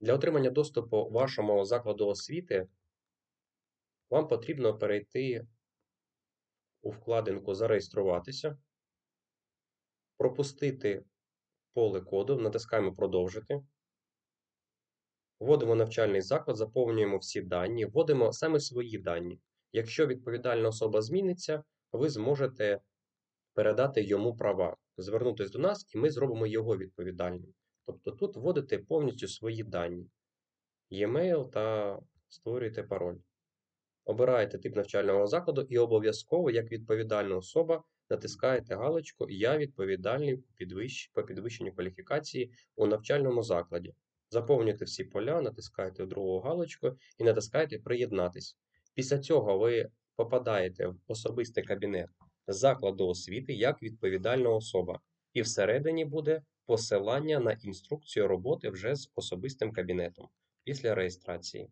Для отримання доступу вашому закладу освіти вам потрібно перейти у вкладинку Зареєструватися, пропустити поле коду, натискаємо Продовжити. Вводимо навчальний заклад, заповнюємо всі дані, вводимо саме свої дані. Якщо відповідальна особа зміниться, ви зможете передати йому права, звернутися до нас, і ми зробимо його відповідальним. Тобто тут вводите повністю свої дані, e-mail та створюєте пароль. Обираєте тип навчального закладу і обов'язково, як відповідальна особа, натискаєте галочку Я відповідальний по підвищ- по підвищенню кваліфікації у навчальному закладі. Заповнюєте всі поля, натискаєте другу галочку і натискаєте Приєднатись. Після цього ви попадаєте в особистий кабінет закладу освіти як відповідальна особа, і всередині буде посилання на інструкцію роботи вже з особистим кабінетом після реєстрації.